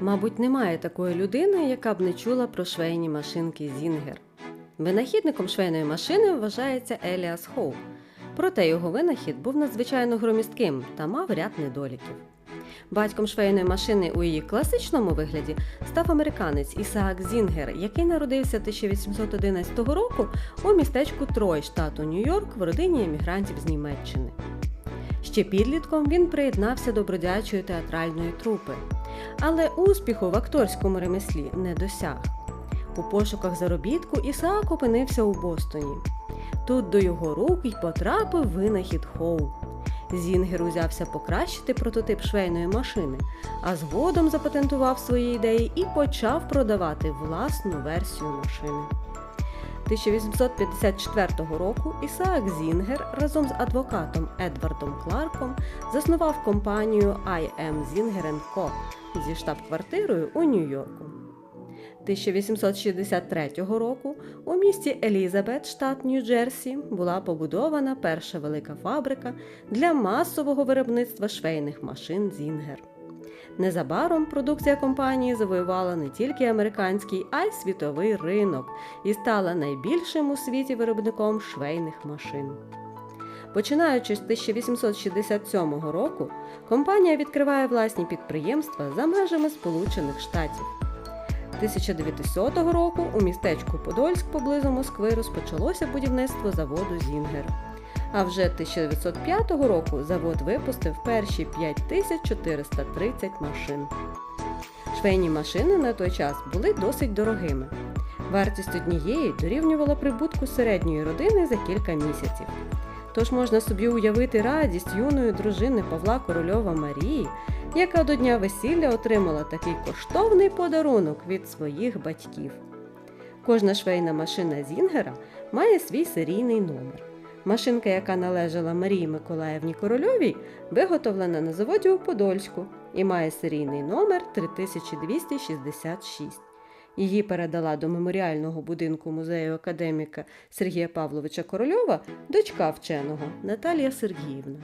Мабуть, немає такої людини, яка б не чула про швейні машинки Зінгер. Винахідником швейної машини вважається Еліас Хоу. Проте його винахід був надзвичайно громістким та мав ряд недоліків. Батьком швейної машини у її класичному вигляді став американець Ісаак Зінгер, який народився 1811 року у містечку Трой, штату Нью-Йорк, в родині емігрантів з Німеччини. Ще підлітком він приєднався до бродячої театральної трупи, але успіху в акторському ремеслі не досяг. У пошуках заробітку Ісаак опинився у Бостоні. Тут до його рук й потрапив винахід Хоу. Зінгер узявся покращити прототип швейної машини, а згодом запатентував свої ідеї і почав продавати власну версію машини. 1854 року Ісаак Зінгер разом з адвокатом Едвардом Кларком заснував компанію I.M. Zinger Co. зі штаб-квартирою у Нью-Йорку. 1863 року у місті Елізабет, штат Нью-Джерсі, була побудована перша велика фабрика для масового виробництва швейних машин Зінгер. Незабаром продукція компанії завоювала не тільки американський, а й світовий ринок і стала найбільшим у світі виробником швейних машин. Починаючи з 1867 року, компанія відкриває власні підприємства за межами Сполучених Штатів. 1900 року у містечку Подольськ поблизу Москви розпочалося будівництво заводу Зінгер. А вже 1905 року завод випустив перші 5430 машин. Швейні машини на той час були досить дорогими. Вартість однієї дорівнювала прибутку середньої родини за кілька місяців. Тож можна собі уявити радість юної дружини Павла Корольова Марії, яка до дня весілля отримала такий коштовний подарунок від своїх батьків. Кожна швейна машина Зінгера має свій серійний номер. Машинка, яка належала Марії Миколаївні Корольовій, виготовлена на заводі у Подольську і має серійний номер 3266. Її передала до меморіального будинку музею академіка Сергія Павловича Корольова дочка вченого Наталія Сергіївна.